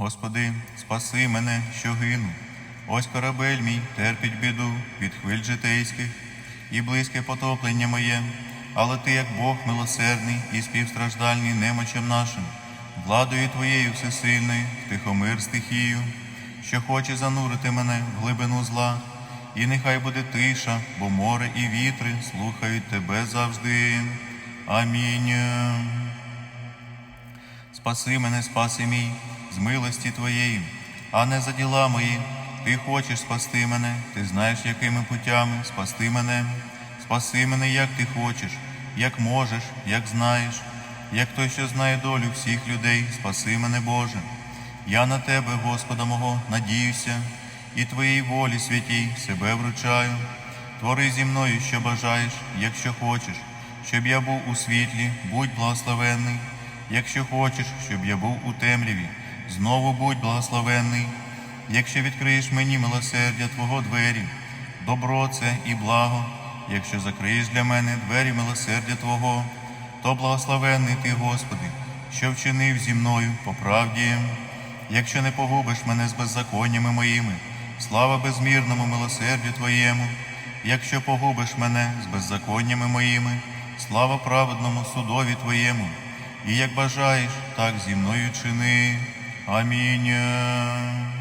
Господи, спаси мене, що гину. Ось корабель мій терпить біду від хвиль житейських і близьке потоплення моє, але ти, як Бог милосердний і співстраждальний немочем нашим, владою Твоєю всесильною, втихомир стихію, що хоче занурити мене в глибину зла, і нехай буде тиша, бо море і вітри слухають Тебе завжди. Амінь. Спаси мене, спаси мій, з милості Твоєї, а не за діла мої. Ти хочеш спасти мене, ти знаєш, якими путями спасти мене. Спаси мене, як ти хочеш, як можеш, як знаєш, як той, що знає долю всіх людей, спаси мене, Боже. Я на Тебе, Господа мого, надіюся, і Твоїй волі святій себе вручаю. Твори зі мною, що бажаєш, якщо хочеш, щоб я був у світлі, будь благословенний. Якщо хочеш, щоб я був у темряві, знову будь благословенний. Якщо відкриєш мені милосердя Твого двері, добро це і благо, якщо закриєш для мене двері милосердя Твого, то благословенний Ти, Господи, що вчинив зі мною по правді. Якщо не погубиш мене з беззаконнями моїми, слава безмірному милосердю Твоєму, якщо погубиш мене з беззаконнями моїми, слава праведному судові Твоєму, і як бажаєш, так зі мною чини. Амінь.